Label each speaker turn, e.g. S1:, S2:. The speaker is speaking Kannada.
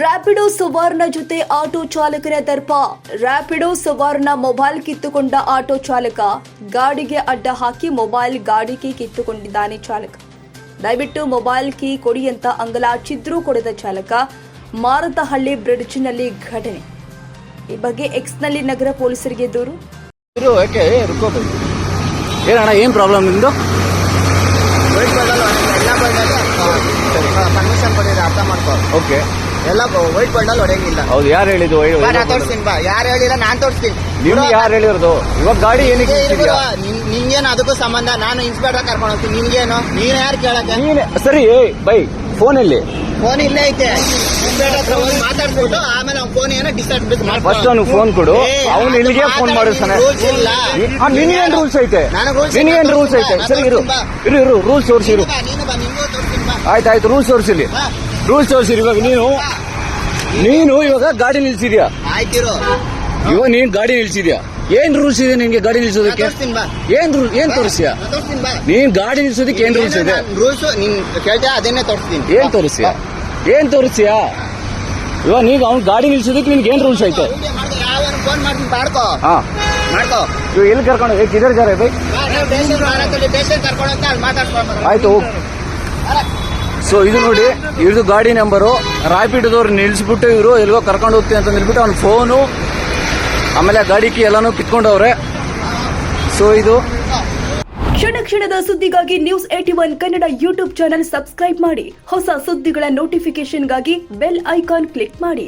S1: ರ್ಯಾಪಿಡೋ ಸುವರ್ಣ ಜೊತೆ ಆಟೋ ಚಾಲಕರ ದರ್ಪ. ರ್ಯಾಪಿಡೋ ಸುವರ್ಣ ಮೊಬೈಲ್ ಕಿತ್ತುಕೊಂಡ ಆಟೋ ಚಾಲಕ. ಗಾಡಿಗೆ ಅಡ್ಡ ಹಾಕಿ ಮೊಬೈಲ್ ಗಾಡಿಗೆ ಕಿತ್ತುಕೊಂಡಿದ್ದಾನೆ ಚಾಲಕ. ದಯವಿಟ್ಟು ಮೊಬೈಲ್ ಕೀ ಕೊಡಿ ಅಂತ ಅಂಗಲಾಚಿದ್ರೂ ಕೊಡದ ಚಾಲಕ. ಮಾರತಹಳ್ಳಿ ಬ್ರಿಡ್ಜ್ನಲ್ಲಿ ಘಟನೆ. ಈ ಬಗ್ಗೆ ಎಕ್ಸ್ನಲ್ಲಿ ನಗರ ಪೊಲೀಸರಿಗೆ ದೂರು.
S2: ಏನಣ್ಣ ಏನು ಪ್ರಾಬ್ಲಮ್ ನಿಮ್ಮದು
S3: ಪರ್ಮಿಷನ್ ಕೊಟ್ಟಿದ್ರೆ ಅರ್ಥ ಮಾಡ್ಕೋ.
S2: ಓಕೆ
S3: ಎಲ್ಲ ವೈಟ್ ಬಂಡಲ್ ಹೊಡೆಯಂಗಿಲ್ಲ.
S2: ಹೌದು ಯಾರು ಹೇಳಿದ್ದು ಒಯ್ದು-
S3: ಬಾ ನಾ ತೋರಿಸ್ತೀನಿ ಬಾ. ಯಾರು ಹೇಳಿಲ್ಲ ನಾನು ತೋರಿಸ್ತೀನಿ.
S2: ನಿಮ್ಗೆ ಯಾರು ಹೇಳಿರೋದು? ಇವಾಗ ಗಾಡಿ ಏನಕ್ಕೆ ನಿಲ್ಸಿದ್ಯಾ
S3: ನಿನ್ಗೇನು ಅದಕ್ಕೂ ಸಂಬಂಧ? ನಾನು ಇನ್ಸ್ಪೆಕ್ಟರ್ ಕರ್ಕೊಂಡು ಹೋಗ್ತೀನಿ. ನಿನ್ಗೇನು? ನೀನ್ ಯಾರು ಕೇಳಕ್ಕೆ?
S2: ನೀನೆ ಸರಿ ಏಯ್ ಬೈ ಫೋನಲ್ಲಿ
S3: ಫೋನ್ ಇಲ್ಲೇ ಐತೆ. ಇನ್ಸ್ಪೆಕ್ಟರ್ ಹತ್ರ ಹೋಗಿ ಆಮೇಲೆ ಅವ್ನ ಫೋನ್ ಏನೋ
S2: ಫಸ್ಟ್ ಅವ್ನಿಗೆ ಫೋನ್ ಕೊಡು. ಅವ್ನು ಇಲ್ಲಿಗೆ ಫೋನ್ ಮಾಡಿಸ್ತಾನೆ
S3: ರೂಲ್ಸ್ ಇಲ್ಲ.
S2: ಹಾ ನಿನಗೇನು ರೂಲ್ಸ್ ಐತೆ?
S3: ನನಗ್ rules
S2: ನಿನಗೇನು
S3: ಇಲ್ಲ,
S2: ರೂಲ್ಸ್ ಐತೆ?
S3: ನಾನು
S2: ಸರಿ ಇರು. ಇರು ಇರು ರೂಲ್ಸ್ ತೋರಿಸಿರು.
S3: ನೀನು ಬಾ ನೀನು ಬಾ ನಿಂಗೂ ತೋರಿಸ್ತೀನಿ ಬಾ.
S2: ಆಯ್ತು ಆಯ್ತು ರೂಲ್ಸ್ ತೋರಿಸಿಲಿ
S3: ಬಾ.
S2: ರೂಲ್ಸ್ ತೋರಿಸಿರಿ ಇವಾಗ ನೀನು ನೀನು ಇವಾಗ ಗಾಡಿ ನಿಲ್ಸಿದ್ಯಾ?
S3: ಆಯ್ತಿರೋ
S2: ಇವಾಗ ನೀನ್ ಗಾಡಿ ನಿಲ್ಸಿದ್ಯಾ? ಏನ್ ರೂಲ್ಸ್ ಇದೆ ನಿನ್ಗೆ ಗಾಡಿ ನಿಲ್ಸೋದಕ್ಕೆ? ಏನ್ ರೂಲ್ ಏನ್ ತೋರಿಸ್ಯಾ? ನೀನ್ ಗಾಡಿ ನಿಲ್ಸೋದಕ್ಕೆ ಏನ್ ರೂಲ್ಸ್ ಇದೆ?
S3: ರೂಲ್ಸ್ ನೀನ್ ಕೇಳ್ತೀಯ ಅದನ್ನೇ ತೋರಿಸ್ತೀನಿ.
S2: ಏನ್ ತೋರಿಸ್ಯಾ? ಏನ್ ತೋರಿಸ್ಯಾ? ಇವಾಗ ನೀವ್ ಅವ್ನ್ ಗಾಡಿ ನಿಲ್ಸೋದಕ್ಕೆ ನಿನ್ಗೆ ಏನ್ ರೂಲ್ಸ್ ಐತೆ?
S3: ಯಾವನ್ ಫೋನ್ ಮಾಡ್ತೀನಿ ಮಾಡ್ಕೋ.
S2: ಹಾ.
S3: ಮಾಡ್ಕೋ.
S2: ಇವಾಗ ಎಲ್ಲಿ ಕರ್ಕೊಂಡು ಹೋಗಿ ಕಿದರ್ ಜಾರ ಬೈ. ಆಯ್ತು ಹೋಗ್. ಸೊ ಇದು ನೋಡಿ ಇದು ಗಾಡಿ ನಂಬರು ರಾಪಿಡದವ್ರು ನಿಲ್ಸ್ಬಿಟ್ಟು ಇವರು ಎಲ್ಗೋ ಕರ್ಕೊಂಡು ಹೋಗ್ತೀನಿ ಅಂತ ಅಂದ್ಬಿಟ್ಟು ಅವ್ನ ಫೋನು ಆಮೇಲೆ ಆ ಕೀ ಎಲ್ಲಾನು ಕಿತ್ಕೊಂಡವ್ರೆ. ಸೊ ಇದು.
S1: ಕ್ಷಣ ಕ್ಷಣದ ಸುದ್ದಿಗಾಗಿ news at one Kannada YouTube channel subscribe ಮಾಡಿ. ಹೊಸ ಸುದ್ದಿಗಳ ನೋಟಿಫಿಕೇಶನ್ಗಾಗಿ ಬೆಲ್ ಐಕಾನ್ ಕ್ಲಿಕ್ ಮಾಡಿ.